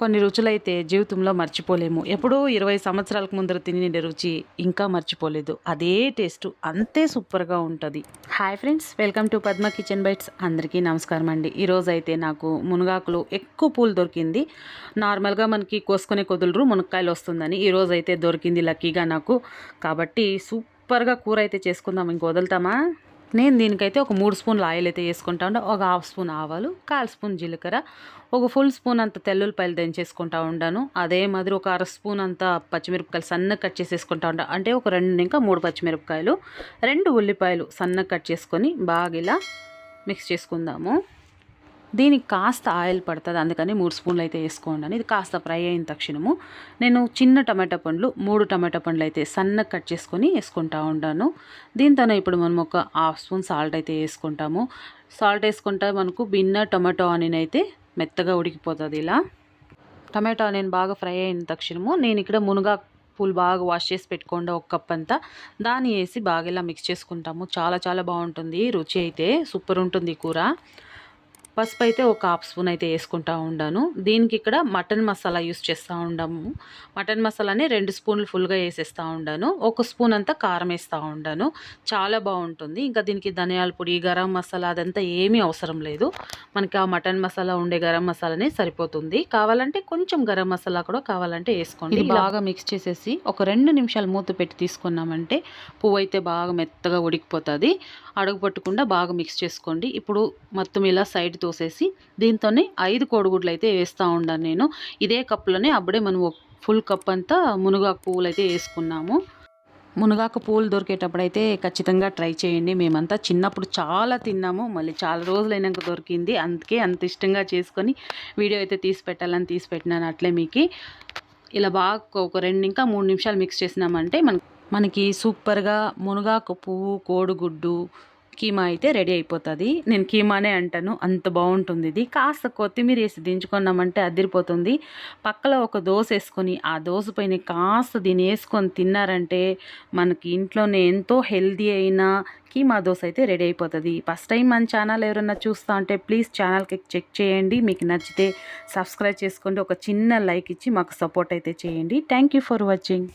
కొన్ని రుచులైతే జీవితంలో మర్చిపోలేము. ఎప్పుడూ ఇరవై సంవత్సరాలకు ముందర తినే రుచి ఇంకా మర్చిపోలేదు. అదే టేస్ట్ అంతే సూపర్గా ఉంటుంది. Hi friends welcome to Padma kitchen bites. అందరికీ నమస్కారం అండి. ఈరోజు అయితే నాకు మునగాకులు ఎక్కువ పూలు దొరికింది. నార్మల్గా మనకి కోసుకునే కుదులరు మునక్కాయలు వస్తుందని ఈరోజు అయితే దొరికింది లక్కీగా నాకు. కాబట్టి సూపర్గా కూర అయితే చేసుకుందాం. ఇంక వదులుతామా? నేను దీనికైతే ఒక మూడు స్పూన్లు ఆయిల్ అయితే వేసుకుంటా ఉండే. ఒక హాఫ్ స్పూన్ ఆవాలు కాల్ స్పూన్ జీలకర్ర ఒక ఫుల్ స్పూన్ అంత తెల్లుల్లిపాయలు దంచేసుకుంటా ఉండాను. అదే మాదిరి ఒక అర స్పూన్ అంత పచ్చిమిరపకాయలు సన్నగా కట్ చేసేసుకుంటా ఉంటా అంటే ఒక రెండు ఇంకా మూడు పచ్చిమిరపకాయలు రెండు ఉల్లిపాయలు సన్నగా కట్ చేసుకొని బాగా ఇలా మిక్స్ చేసుకుందాము. దీనికి కాస్త ఆయిల్ పడుతుంది. అందుకని మూడు స్పూన్లు అయితే వేసుకోండి ఇది కాస్త ఫ్రై అయిన తక్షణము నేను చిన్న టమాటా పండ్లు మూడు టమాటా పండ్లు అయితే సన్నగా కట్ చేసుకొని వేసుకుంటా ఉంటాను. దీంతోనే ఇప్పుడు మనం ఒక హాఫ్ స్పూన్ సాల్ట్ అయితే వేసుకుంటాము. సాల్ట్ వేసుకుంటే మనకు బిన్న టమాటో ఆనియన్ అయితే మెత్తగా ఉడికిపోతుంది ఇలా. టమాటో ఆనియన్ బాగా ఫ్రై అయిన తక్షణము నేను ఇక్కడ మునగా పూలు బాగా వాష్ చేసి పెట్టుకోండి ఒక కప్ అంతా. దాన్ని వేసి బాగా ఇలా మిక్స్ చేసుకుంటాము. చాలా చాలా బాగుంటుంది. రుచి అయితే సూపర్ ఉంటుంది కూర. పసుపు అయితే ఒక హాఫ్ స్పూన్ అయితే వేసుకుంటా ఉండాను. దీనికి ఇక్కడ మటన్ మసాలా యూస్ చేస్తూ ఉండాము. మటన్ మసాలాని రెండు స్పూన్లు ఫుల్గా వేసేస్తూ ఉండాను. ఒక స్పూన్ అంతా కారం వేస్తూ ఉండాను. చాలా బాగుంటుంది. ఇంకా దీనికి ధనియాల పొడి గరం మసాలా అదంతా ఏమీ అవసరం లేదు. మనకి ఆ మటన్ మసాలా ఉండే గరం మసాలానే సరిపోతుంది. కావాలంటే కొంచెం గరం మసాలా కూడా కావాలంటే వేసుకోండి. బాగా మిక్స్ చేసేసి ఒక రెండు నిమిషాలు మూత పెట్టి తీసుకున్నామంటే పువ్వు అయితే బాగా మెత్తగా ఉడికిపోతుంది. అడుగు పట్టకుండా బాగా మిక్స్ చేసుకోండి. ఇప్పుడు మొత్తం ఇలా సైడ్ చూసేసి దీంతోనే ఐదు కోడిగుడ్లు అయితే వేస్తూ ఉన్నాను నేను. ఇదే కప్లోనే అప్పుడే మనం ఫుల్ కప్ అంతా మునగాకు పువ్వులు అయితే వేసుకున్నాము. మునగాకు పువ్వులు దొరికేటప్పుడు అయితే ఖచ్చితంగా ట్రై చేయండి. మేమంతా చిన్నప్పుడు చాలా తిన్నాము. మళ్ళీ చాలా రోజులైనాక దొరికింది. అందుకే అంత ఇష్టంగా చేసుకొని వీడియో అయితే తీసి పెట్టాలని తీసి పెట్టినాను అట్లే మీకు. ఇలా బాగా ఒక రెండు ఇంకా మూడు నిమిషాలు మిక్స్ చేసినామంటే మన మనకి సూపర్గా మునగాకు పువ్వు కోడిగుడ్డు కీమా అయితే రెడీ అయిపోతుంది. నేను కీమానే అంటాను అంత బాగుంటుంది ఇది. కాస్త కొత్తిమీర వేసి దించుకున్నామంటే అదిరిపోతుంది. పక్కలో ఒక దోశ వేసుకొని ఆ దోశ పైన కాస్త దీన్ని వేసుకొని తిన్నారంటే మనకి ఇంట్లోనే ఎంతో హెల్దీ అయిన కీమా దోశ అయితే రెడీ అయిపోతుంది. ఫస్ట్ టైం మన ఛానల్ ఎవరైనా చూస్తూ ఉంటే ప్లీజ్ ఛానల్కి చెక్ చేయండి. మీకు నచ్చితే సబ్స్క్రైబ్ చేసుకోండి. ఒక చిన్న లైక్ ఇచ్చి మాకు సపోర్ట్ అయితే చేయండి. Thank for watching.